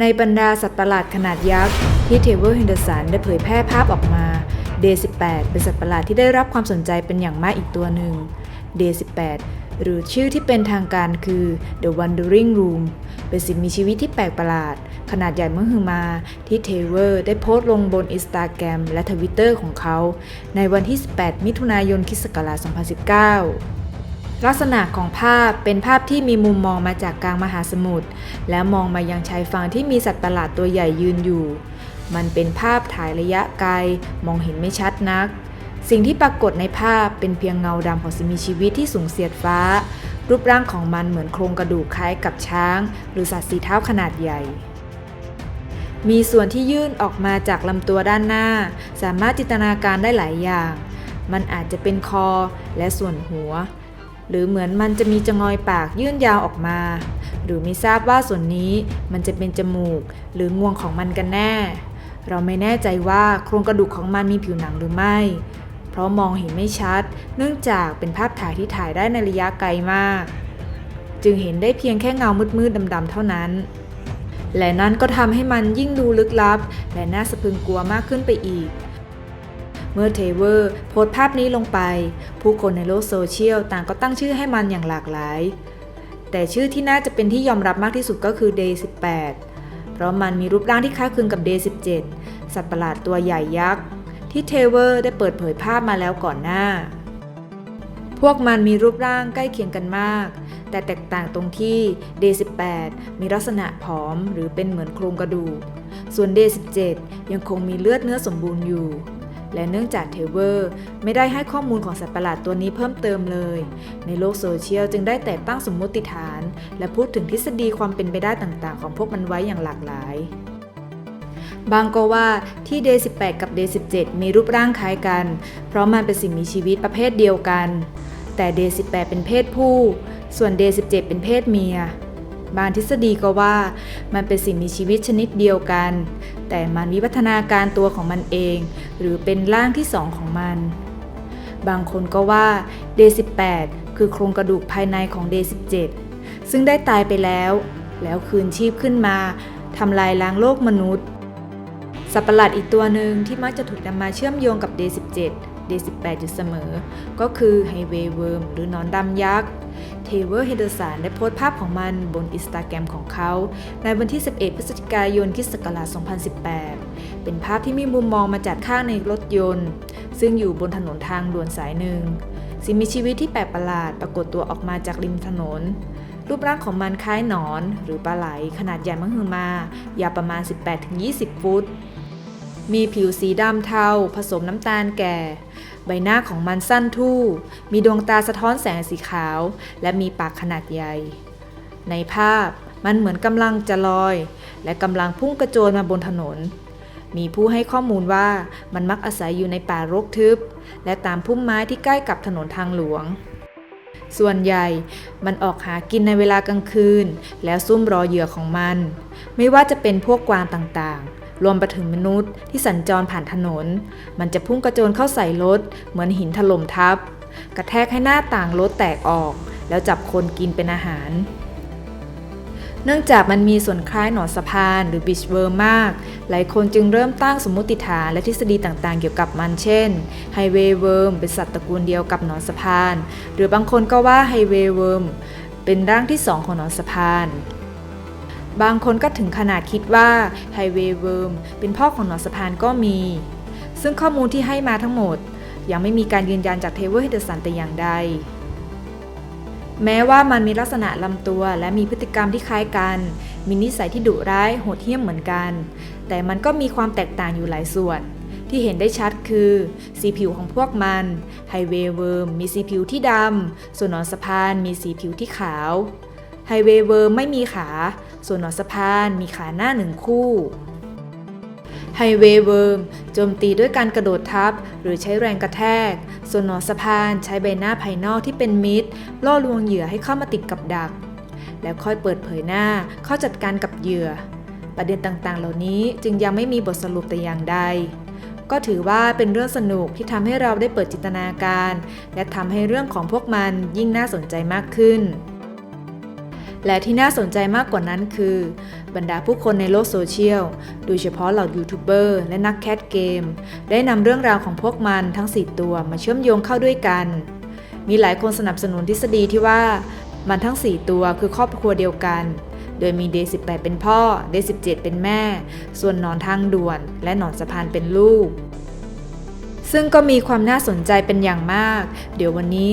ในบรรดาสัตว์ประหลาดขนาดยักษ์ที่เทเวอร์เฮนเดอร์สันได้เผยแพร่ภาพออกมา Day 18 เป็นสัตว์ประหลาดที่ได้รับความสนใจเป็นอย่างมากอีกตัวหนึ่ง Day 18 หรือชื่อที่เป็นทางการคือ The Wandering Room เป็นสิ่งมีชีวิตที่แปลกประหลาด ขนาดใหญ่เมื่อฮือมา ที่เทเวอร์ได้โพสต์ลงบนอินสตาแกรมและทวิตเตอร์ของเขา ในวันที่ 18 มิถุนายนคศ2019 ลักษณะของภาพเป็นภาพที่มีมุมมองมาจากกลางมหาสมุทรและมองมายังชายฝั่งที่มีสัตว์ประหลาดตัวใหญ่ยืนอยู่ มันเป็นภาพถ่ายระยะไกล มองเห็นไม่ชัดนัก สิ่งที่ปรากฏในภาพเป็นเพียงเงาดำของสิ่งมีชีวิตที่สูงเสียดฟ้า รูปร่างของมันเหมือนโครงกระดูกคล้ายกับช้าง หรือสัตว์สีเท้าขนาดใหญ่มีส่วนที่ยื่นออกมาจากลำตัวด้านหน้า สามารถจินตนาการได้หลายอย่าง มันอาจจะเป็นคอและส่วนหัว หรือเหมือนมันจะมีจงอยปากยื่นยาวออกมา หรือไม่ทราบว่าส่วนนี้มันจะเป็นจมูก หรืองวงของมันกันแน่ เราไม่แน่ใจว่าโครงกระดูกของมันมีผิวหนังหรือไม่ เพราะมองเห็นไม่ชัด เนื่องจากเป็นภาพถ่ายที่ถ่ายได้ในระยะไกลมาก จึงเห็นได้เพียงแค่เงามืดๆดำๆเท่านั้น และนั่นก็ทำให้มันยิ่งดูลึกลับ และน่าสะพรึงกลัวมากขึ้นไปอีก เมื่อเทเวอร์โพสต์ภาพนี้ลงไป ผู้คนในโลกโซเชียลต่างก็ตั้งชื่อให้มันอย่างหลากหลาย แต่ชื่อที่น่าจะเป็นที่ยอมรับมากที่สุดก็คือ Day 18 เพราะมันมีรูปร่างที่คล้ายคลึงกับ Day 17 สัตว์ประหลาดตัวใหญ่ยักษ์ ที่เทเวอร์ได้เปิดเผยภาพมาแล้วก่อนหน้า พวกมันมีรูปร่างใกล้เคียงกันมาก แต่แตกต่างตรงที่ Day 18 มีลักษณะผอมหรือเป็นเหมือนโครงกระดูกส่วน Day 17 ยังคงมีเลือดเนื้อสมบูรณ์อยู่ และเนื่องจากเทเวอร์ ไม่ได้ให้ข้อมูลของสัตว์ประหลาดตัวนี้เพิ่มเติมเลย ในโลกโซเชียลจึงได้แต่ตั้งสมมติฐาน และพูดถึงทฤษฎีความเป็นไปได้ต่างๆ ของพวกมันไว้อย่างหลากหลายบางก็ว่าที่ Day 18 กับ Day 17 มีรูปร่างคล้ายกัน เพราะมันเป็นสิ่งมีชีวิตประเภทเดียวกัน แต่ Day 18 เป็นเพศผู้ ส่วน Day 17 เป็นเพศเมีย บางทฤษฎีก็ว่า มันเป็นสิ่งมีชีวิตชนิดเดียวกัน แต่มันวิวัฒนาการตัวของมันเอง หรือเป็นร่างที่สองของมัน บางคนก็ว่า Day 18 คือโครงกระดูกภายในของ Day 17 ซึ่งได้ตายไปแล้ว แล้วคืนชีพขึ้นมาทำลายล้างโลกมนุษย์ สัตว์ประหลาดอีกตัวหนึ่งที่มักจะถูกนำมาเชื่อมโยงกับ Day 17 Day 18 อยู่เสมอ ก็คือไฮเวย์เวิร์มหรือนอนดำยักษ์ เทเวอร์เฮเดอร์สันได้โพสต์ภาพของมันบนอินสตาแกรมของเขา ในวันที่ 11 พฤศจิกายนคิศกราช2018 เป็นภาพที่มีมุมมองมาจากข้างในรถยนต์ ซึ่งอยู่บนถนนทางด่วนสายหนึ่ง สิ่งมีชีวิตที่แปลกประหลาดปรากฏตัวออกมาจากริมถนน รูปร่างของมันคล้ายหนอน หรือปลาไหลขนาดใหญ่มหึมา ยาวประมาณ 18-20 ฟุต มีผิวสีดำเทา ผสมน้ำตาลแก่ ใบหน้าของมันสั้นทู่ มีดวงตาสะท้อนแสงสีขาว และมีปากขนาดใหญ่ ในภาพมันเหมือนกำลังจะลอย และกำลังพุ่งกระโจนมาบนถนน มีผู้ให้ข้อมูลว่ามันมักอาศัยอยู่ในป่ารกทึบ และตามพุ่มไม้ที่ใกล้กับถนนทางหลวง ส่วนใหญ่มันออกหากินในเวลากลางคืน แล้วซุ่มรอเหยื่อของมัน ไม่ว่าจะเป็นพวกกวางต่างๆ รวมไปถึงมนุษย์ที่สัญจรผ่านถนน มันจะพุ่งกระโจนเข้าใส่รถ เหมือนหินถล่มทับ กระแทกให้หน้าต่างรถแตกออก แล้วจับคนกินเป็นอาหาร เนื่องจากมันมีส่วนคล้ายหนอนสะพานหรือบิชเวิร์มมาก หลายคนจึงเริ่มตั้งสมมติฐานและทฤษฎีต่างๆ เกี่ยวกับมันเช่นไฮเวย์เวิร์มเป็นสัตว์ตระกูลเดียวกับหนอนสะพาน หรือบางคนก็ว่าไฮเวย์เวิร์มเป็นร่างที่สองของหนอนสะพาน บางคนก็ถึงขนาดคิดว่าไฮเวย์เวิร์มเป็นพ่อของหนอนสะพานก็มี ซึ่งข้อมูลที่ให้มาทั้งหมด ยังไม่มีการยืนยันจากเทเวอร์เฮเดอร์สันแต่อย่างใด แม้ว่ามันมีลักษณะลำตัวและมีพฤติกรรมที่คล้ายกัน มีนิสัยที่ดุร้ายโหดเหี้ยมเหมือนกัน แต่มันก็มีความแตกต่างอยู่หลายส่วนที่เห็นได้ชัดคือสีผิวของพวกมันไฮเวย์เวิร์มมีสีผิวที่ดำส่วนหนอนสะพานมีสีผิวที่ขาวไฮเวย์เวิร์มไม่มีขา ส่วนหนอนสะพานมีขาหน้าหนึ่งคู่ไฮเวย์เวิร์มโจมตีด้วยการกระโดดทับ หรือใช้แรงกระแทก ส่วนหนอนสะพานใช้ใบหน้าภายนอกที่เป็นมิตรล่อลวงเหยื่อให้เข้ามาติดกับดัก แล้วค่อยเปิดเผยหน้าเข้าจัดการกับเหยื่อ ประเด็นต่างๆ เหล่านี้จึงยังไม่มีบทสรุปแต่อย่างใด ก็ถือว่าเป็นเรื่องสนุกที่ทำให้เราได้เปิดจินตนาการ และทำให้เรื่องของพวกมันยิ่งน่าสนใจมากขึ้น และที่น่าสนใจมากกว่านั้นคือ บรรดาผู้คนในโลกโซเชียล โดยเฉพาะเหล่ายูทูบเบอร์และนักแคสเกม ได้นำเรื่องราวของพวกมันทั้ง 4 ตัวมาเชื่อมโยงเข้าด้วยกัน มีหลายคนสนับสนุนทฤษฎีที่ว่ามันทั้ง 4 ตัวคือครอบครัวเดียวกัน โดยมี Day 18 เป็นพ่อ Day 17 เป็นแม่ ส่วนนอนทางด่วน และหนอนสะพานเป็นลูกซึ่งก็มีความน่าสนใจเป็นอย่างมาก เดี๋ยววันนี้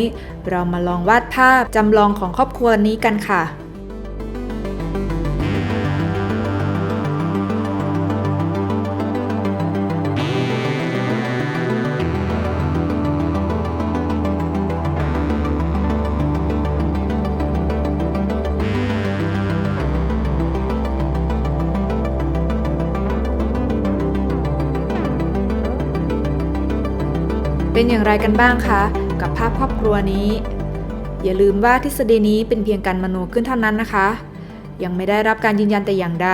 เรามาลองวาดภาพจำลองของครอบครัวนี้กันค่ะ เป็นอย่างไรกันบ้างคะ กับภาพครอบครัวนี้ อย่าลืมว่าทฤษฎีนี้เป็นเพียงการมโนขึ้นเท่านั้นนะคะ ยังไม่ได้รับการยืนยันแต่อย่างใด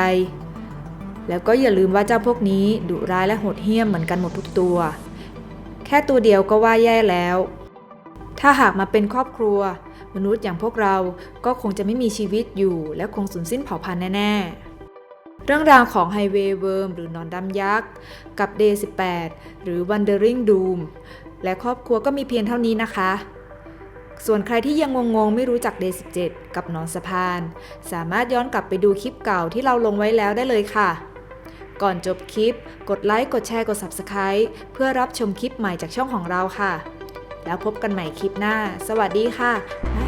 แล้วก็อย่าลืมว่าเจ้าพวกนี้ดุร้ายและโหดเหี้ยมเหมือนกันหมดทุกตัว แค่ตัวเดียวก็ว่าแย่แล้ว ถ้าหากมาเป็นครอบครัว มนุษย์อย่างพวกเราก็คงจะไม่มีชีวิตอยู่ และคงสูญสิ้นเผ่าพันธุ์แน่ๆเรื่องราวของไฮเวย์เวิร์มหรือนอนดำยักษ์ กับ Day 18 หรือ Wandering Doom และครอบครัวก็มีเพียงเท่านี้นะคะ ส่วนใครที่ยังงงๆ ไม่รู้จัก Day 17 กับนอนสะพาน สามารถย้อนกลับไปดูคลิปเก่าที่เราลงไว้แล้วได้เลยค่ะ ก่อนจบคลิป กดไลค์ กดแชร์ กด Subscribe เพื่อรับชมคลิปใหม่จากช่องของเราค่ะ แล้วพบกันใหม่คลิปหน้า สวัสดีค่ะ